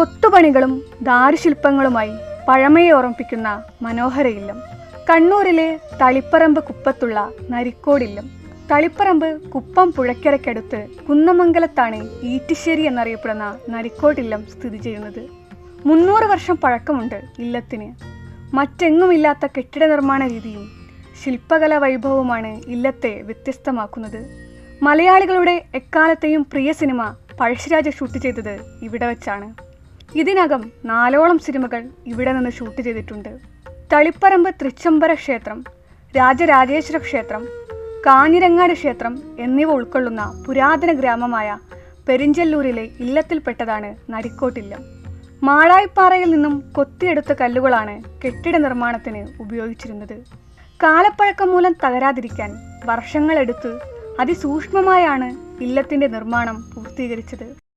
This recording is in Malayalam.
കൊത്തുപണികളും ദാരുശില്പങ്ങളുമായി പഴമയെ ഓർമ്മിപ്പിക്കുന്ന മനോഹര ഇല്ലം കണ്ണൂരിലെ തളിപ്പറമ്പ് കുപ്പത്തുള്ള നരിക്കോടില്ലം. തളിപ്പറമ്പ് കുപ്പം പുഴയ്ക്കരയ്ക്കടുത്ത് കുന്നമംഗലത്താണ് ഈറ്റിശ്ശേരി എന്നറിയപ്പെടുന്ന നരിക്കോട്ടില്ലം സ്ഥിതി ചെയ്യുന്നത്. മുന്നൂറ് വർഷം പഴക്കമുണ്ട് ഇല്ലത്തിന്. മറ്റെങ്ങുമില്ലാത്ത കെട്ടിട നിർമ്മാണ രീതിയും ശില്പകല വൈഭവവുമാണ് ഇല്ലത്തെ വ്യത്യസ്തമാക്കുന്നത്. മലയാളികളുടെ എക്കാലത്തെയും പ്രിയ സിനിമ പഴശ്ശിരാജ ഷൂട്ട് ചെയ്തത് ഇവിടെ വെച്ചാണ്. ഇതിനകം നാലോളം സിനിമകൾ ഇവിടെ നിന്ന് ഷൂട്ട് ചെയ്തിട്ടുണ്ട്. തളിപ്പറമ്പ് തൃച്ചംബര ക്ഷേത്രം രാജരാജേശ്വര ക്ഷേത്രം കാഞ്ഞിരങ്ങാട് ക്ഷേത്രം എന്നിവ ഉൾക്കൊള്ളുന്ന പുരാതന ഗ്രാമമായ പെരിഞ്ചല്ലൂരിലെ ഇല്ലത്തിൽപ്പെട്ടതാണ് നരിക്കോട്ടില്ലം. മാളായിപ്പാറയിൽ നിന്നും കൊത്തിയെടുത്ത കല്ലുകളാണ് കെട്ടിട നിർമ്മാണത്തിന് ഉപയോഗിച്ചിരുന്നത്. കാലപ്പഴക്കം മൂലം തകരാതിരിക്കാൻ വർഷങ്ങളെടുത്ത് അതിസൂക്ഷ്മമായാണ് ഇല്ലത്തിന്റെ നിർമ്മാണം പൂർത്തീകരിച്ചത്.